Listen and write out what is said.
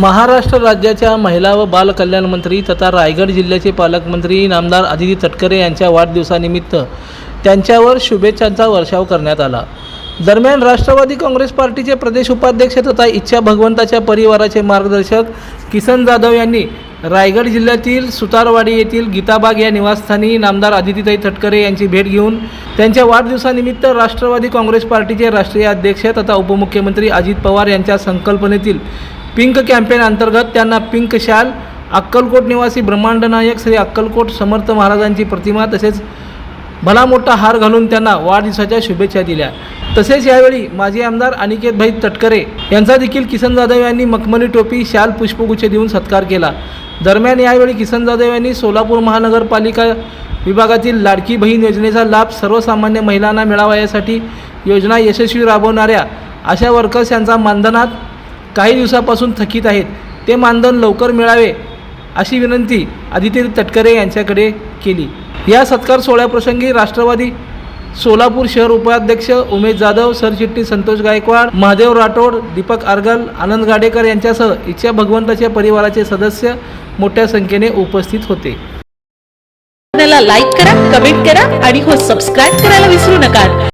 महाराष्ट्र राज्याच्या महिला व बालकल्याण मंत्री तथा रायगड जिल्ह्याचे पालकमंत्री नामदार आदिती तटकरे यांच्या वाढदिवसानिमित्त त्यांच्यावर शुभेच्छांचा वर्षाव करण्यात आला. दरम्यान राष्ट्रवादी काँग्रेस पार्टीचे प्रदेश उपाध्यक्ष तथा इच्छा भगवंताच्या परिवाराचे मार्गदर्शक किसन जाधव यांनी रायगड जिल्ह्यातील सुतारवाडी येथील गीताबाग या निवासस्थानी नामदार आदितीताई तटकरे यांची भेट घेऊन त्यांच्या वाढदिवसानिमित्त राष्ट्रवादी काँग्रेस पार्टीचे राष्ट्रीय अध्यक्ष तथा उपमुख्यमंत्री अजित पवार यांच्या संकल्पनेतील पिंक कॅम्पेन अंतर्गत त्यांना पिंक शाल अक्कलकोट निवासी ब्रह्मांड नायक श्री अक्कलकोट समर्थ महाराजांची प्रतिमा तसेच भला मोठा हार घालून त्यांना वाढदिवसाच्या शुभेच्छा दिल्या. तसेच यावेळी माजी आमदार अनिकेतभाई तटकरे यांचा देखील किसन जाधव यांनी मखमली टोपी शाल पुष्पगुच्छ देऊन सत्कार केला. दरम्यान यावेळी किसन जाधव यांनी सोलापूर महानगरपालिका विभागातील लाडकी बहीण योजनेचा लाभ सर्वसामान्य महिलांना मिळावा यासाठी योजना यशस्वी राबवणाऱ्या अशा वर्कर्स यांचा मानधनात काही दिवसापासून थकीत आहेत. ते मानधन लवकर मिळावे अशी विनंती आदित्य तटकरे यांच्याकडे केली. या सत्कार सोहळ्याप्रसंगी राष्ट्रवादी सोलापूर शहर उपाध्यक्ष उमेश जाधव सरचिटणीस संतोष गायकवाड महादेव राठोड दीपक आर्गल आनंद गाडेकर यांच्यासह इच्छा भगवंताच्या परिवाराचे सदस्य मोठ्या संख्येने उपस्थित होते. लाईक करा कमेंट करा आणि हो सबस्क्राईब करायला विसरू नका.